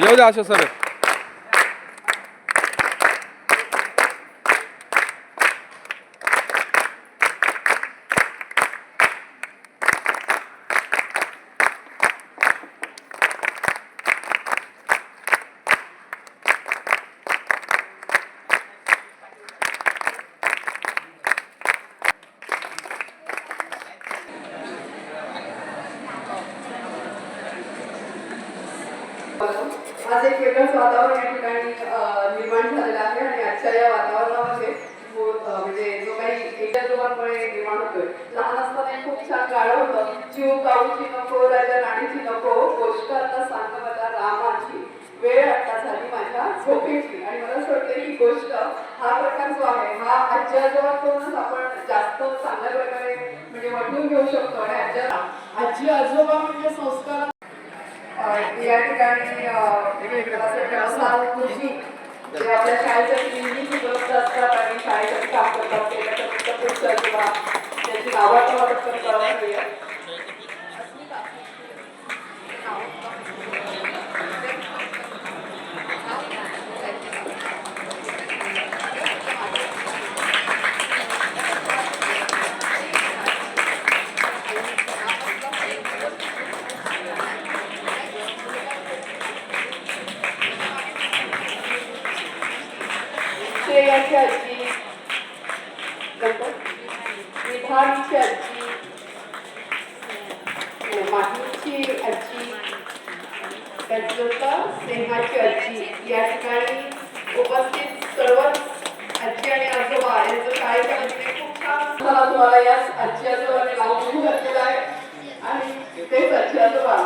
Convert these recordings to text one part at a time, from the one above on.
Joji ఆశోస్ sir आज एक वेगळंच वातावरण या ठिकाणी निर्माण झालेलं आहे आणि आजच्या या वातावरणामध्ये हो, म्हणजे जो काही एकत्रुमामुळे निर्माण होतोय लहान असताना खूप छान गाणं होतं जीव गाऊची नको राजा राणीची नको गोष्ट आता सांग मला रामाची वेळ आता झाली माझ्या झोपेची. आणि मला असं वाटतं की गोष्ट हा प्रकार जो आहे हा आजच्या आजोबांकडूनच आपण जास्त चांगल्या प्रकारे म्हणजे वाटून घेऊ शकतो. आणि आजच्या आजी आजोबा म्हणजे संस्कार या ठिकाणी जे आपल्या शाळेच्या नेहमीच उपलब्ध असतात आणि शाळेसाठी काम करतात. ते पुढचं किंवा त्याची नावं आपण वाटप करतो विधानीची आजी माहीची आजी त्याच्यानंतर स्नेहाची आजी. या ठिकाणी उपस्थित सर्वच आजी आणि आजोबा यांचं शाळेच्या वतीने खूप छान मला तुम्हाला या आजी आजोबाने लावून घातलेलं आहे. आणि तेच आजी आजोबा.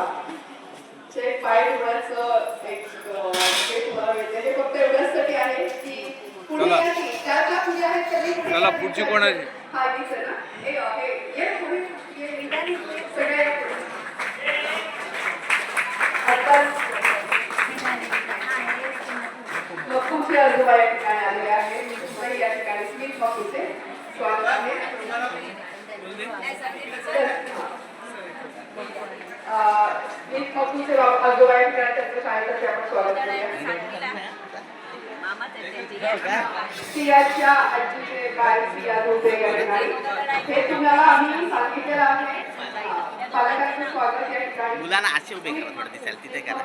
चे पाय ठेवण्याचं एक हे तुम्हाला मिळते. हे फक्त एवढ्याचसाठी आहे की पुढे. या की ज्या ज्या पुढे आहेत. पुढची कोण आहे? हा हे अं, हे ये पुढे ये निदान इथे सगळे या पुढे. आताच मक्कूचे आजोबा या ठिकाणी आलेले आहे मी सुद्धाही या ठिकाणी स्मित मक्कूचे स्वागत आहे अं, स्मित मक्कूचे बाब- आजोबा या ठिकाणी त्यांच्या शाळेतर्फे आपण स्वागत करूया सियाच्या आजीचे बाय सिया होते हे तुम्हाला आम्ही सांगितलेलं आहे. पालकांचं स्वागत या ठिकाणी. मुलांना असे उभे करा थोडं दिसेल तिथे करा.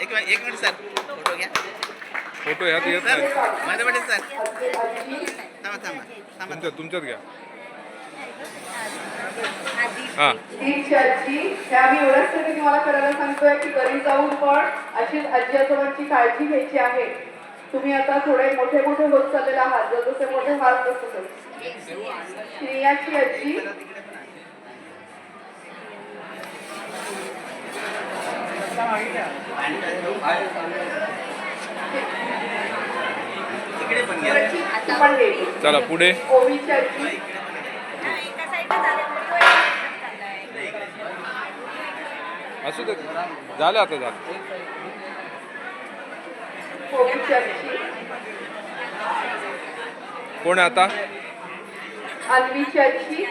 एक मिनिट एक मिनिट सर. फोटो घ्या. फोटो ह्यात येत सर नाही. मध्ये मध्ये सर थांबा थांबा थांबा. तुमच्यात घ्या. दीपची आजी. आम्ही एवढ्याचसाठी तुम्हाला करायला सांगतोय की घरी जाऊन पण अशीच आजी आजोबांची काळजी घ्यायची आहे. तुम्ही आता थोडे मोठे मोठे होत चाललेले आहात. जसजसे मोठे व्हाल तसं श्रेयाची आजी. चला पुढे. आजी. असू दे. झालं आता झालं. कोण आहे आता? अन्वीची आजी.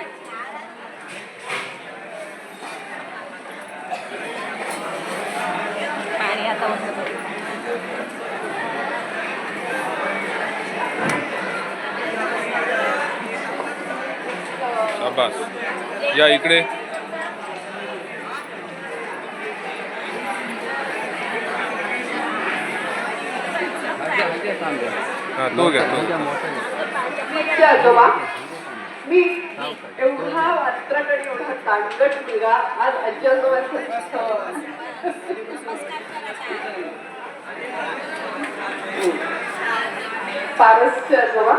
शाबास. या इकडे. हा तो घ्या तो. आजोबा मी एवढा वात्रकडे एवढा दांडगट मुलगा आज आजी आजोबांचं पारसचे आजोबा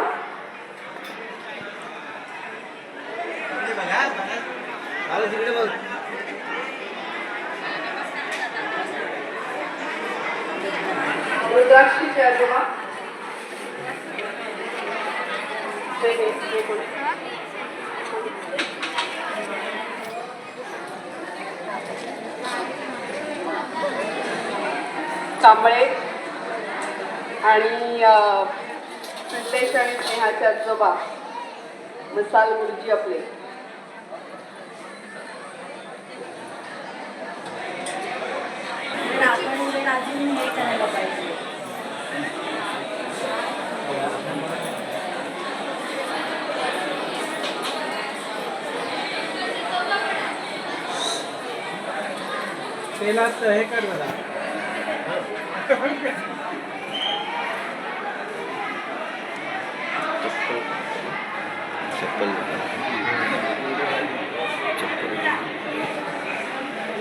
रुद्राक्षीचे आजोबा हे हे हे कोण? कांबळे आणि अं, आणि स्नेहाचे आजोबा मसाल गुरुजी आपले. आपण उभे अजून हे करायला पहिला हे कर मला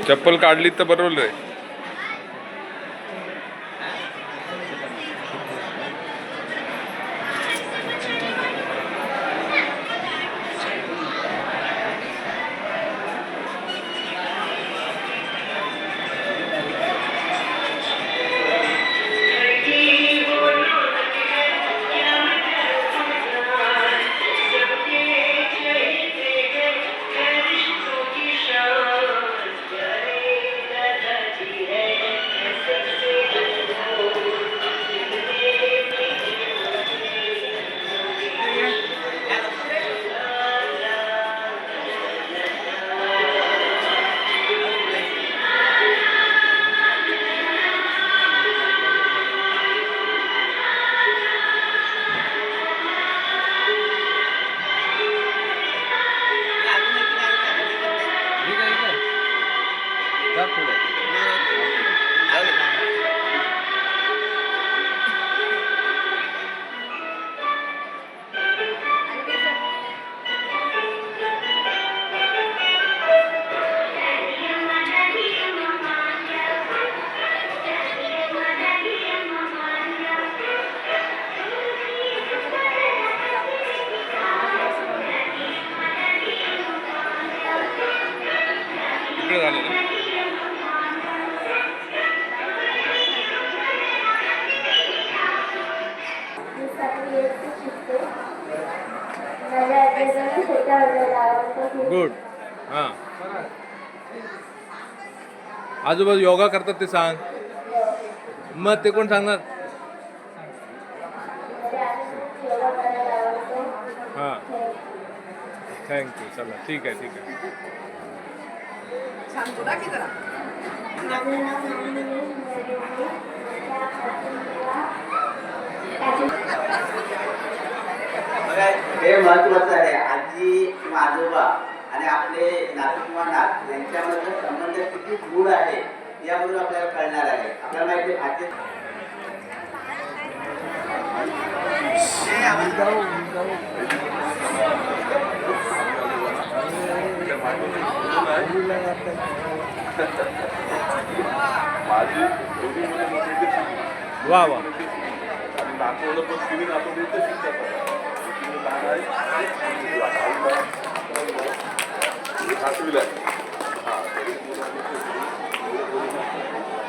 चप्पल काढली तर बरोबर आहे. गुड. हां. आजूबाजू योगा करतात ते सांग. मग ते कोण सांगणार? हां. थँक्यू चला ठीक आहे ठीक आहे. हे महत्वाचं आहे. आजी आजोबा आणि आपले नातू किंवा नात यांच्यामधला संबंध किती गूढ आहे यामधून आपल्याला कळणार आहे. आपल्याला माहिती आहे, आजी हे आपण- वा वा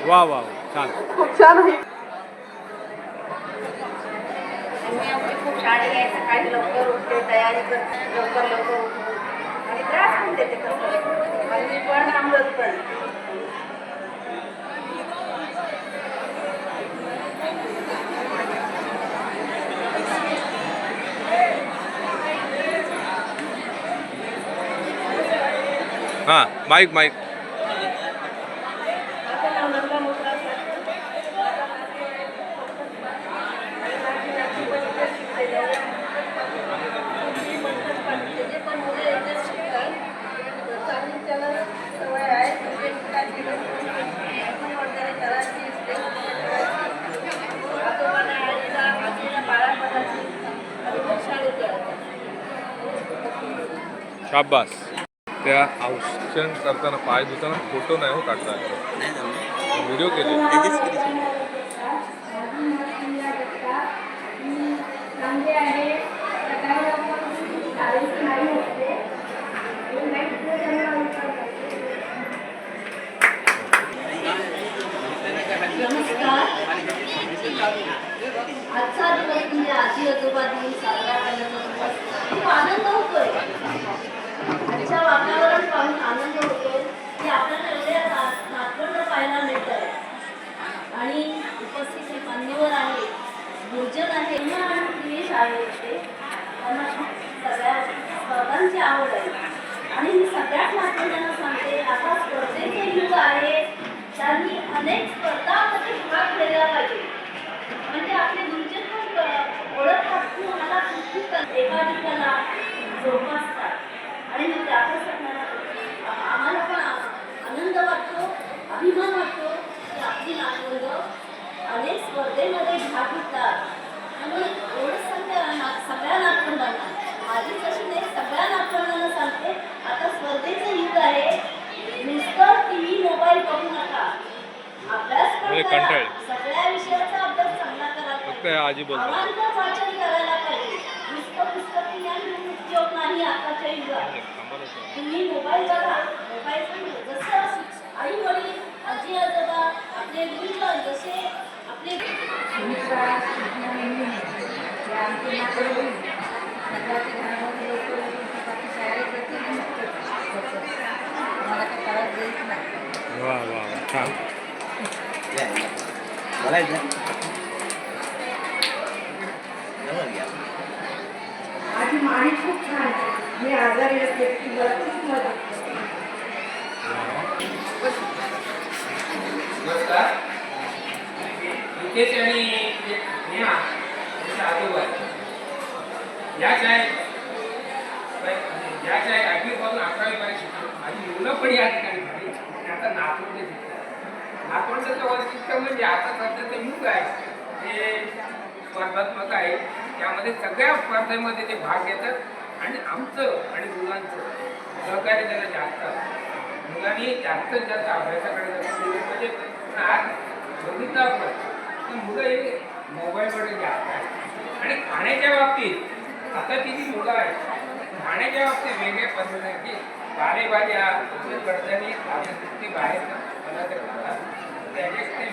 वा वा वा. छान. खूप छान आहे. खूप शाळा आहे सकाळी लवकर उठते तयारी करते लवकर लवकर उठते. आणि त्रास पण देते पण पण. हां माईक माईक. शाबास. त्या औषण करताना पाय धुताना फोटो नाही हो काढता. व्हिडिओ केले. आजचा दिवस म्हणजे आजी आजोबा दिन साजरा करण्याचा खूप आनंद होतोय आजच्या वातावरण पाहून आनंद होतो की आपल्याला एवढ्या ना- पाहायला मिळत आहे आणि उपस्थित हे मान्यवर आहे भोजन आहे तेव्हा आणि प्रिय शाळेत होते त्यांना सगळ्या स्पर्धांची आवड आहे आणि मी सगळ्यात नातवंडांना सांगते आता स्पर्धेचे युग आहे त्यांनी अनेक स्पर्धांमध्ये ही क- एखादी कला जोपासतात आणि मग त्यातच आपल्याला आम्हाला पण आ- आनंद वाटतो अभिमान वाटतो की आपली नातवंड अनेक स्पर्धेमध्ये भाग घेतात आणि एवढंच सांगते ना सगळ्या नातवंडांना माझी कशी नाही सगळ्या नातवंडांना सांगते आता स्पर्धेचं युग आहे नुसतं टी व्ही मोबाईल बघू नका अभ्यास पण म्हणजे करा. कंटाळले. सगळ्या विषयाचा अभ्यास चांगला करायला फक्त पाहिजे. आजी बोलतात. अवांतर वाचन करायला पाहिजे नुसतं पुस्तकी ज्ञान घेऊन उपयोग नाही आताच्या युगात. तुम्ही मोबाईल बघा. मोबाईल जसं आई वडील आजी आजोबा आपले गुरुजन जसे आपले वा वा वा छान. घ्या. माझी माणी खूप छान आहे. मी आजारी असते ती मला खूप मदत. नमस्कार नितेश आणि नेहा यांचा आजोबा आहे. या शाळेत या शाळेत आठवीपासून अकरावीपर्यंत शिकलो माझी मुलं पण या ठिकाणी झाली आणि आता नातवंड शिकतात नातवंडाचं वैशिष्ट्य म्हणजे आता सध्याचं युग आहे हे स्पर्धात्मक आहे. त्यामध्ये सगळ्या स्पर्धेमध्ये ते भाग घेतात आणि आमचं आणि मुलांचं सहकार्य त्यांना जास्त मुलांनी जास्तीत जास्त अभ्यासाकडे लक्ष दिलं पाहिजे. पण आज बघितलं आपण तर मुलं हे मोबाईलकडे जास्त आहे आणि खाण्याच्या बाबतीत आता ती जी मुलं आहेत खाण्याच्या बाबतीत वेगळ्या पद्धतीची की पालेभाज्या कडधानी खाण्यासाठी बाहेर पदार्थ खातात त्याच्याकडे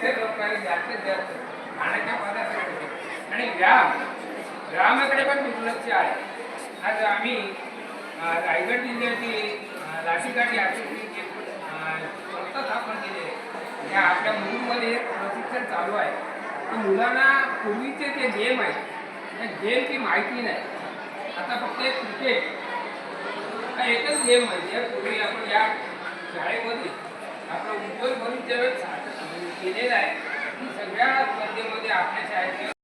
ते लोकांनी जास्तीत जास्त खाण्याच्या पदार्थाकडे आणि व्यायाम व्यायामाकडे पण दुर्लक्ष आहे. आज आम्ही रायगड जिल्ह्याची अं, लाठीकाठी संस्था स्थापन केली आहे या आपल्या मुलींमध्ये प्रशिक्षण चालू आहे. तर मुलांना पूर्वीचे जे गेम आहेत त्या गेमची माहिती नाही. आता फक्त एक क्रिकेट हा एकच गेम म्हणजे पूर्वी आपण या शाळेमध्ये आपलं उज्ज्वल भविष्य केलेलं आहे. सगळ्या स्पर्धेमध्ये आपल्या शाळेत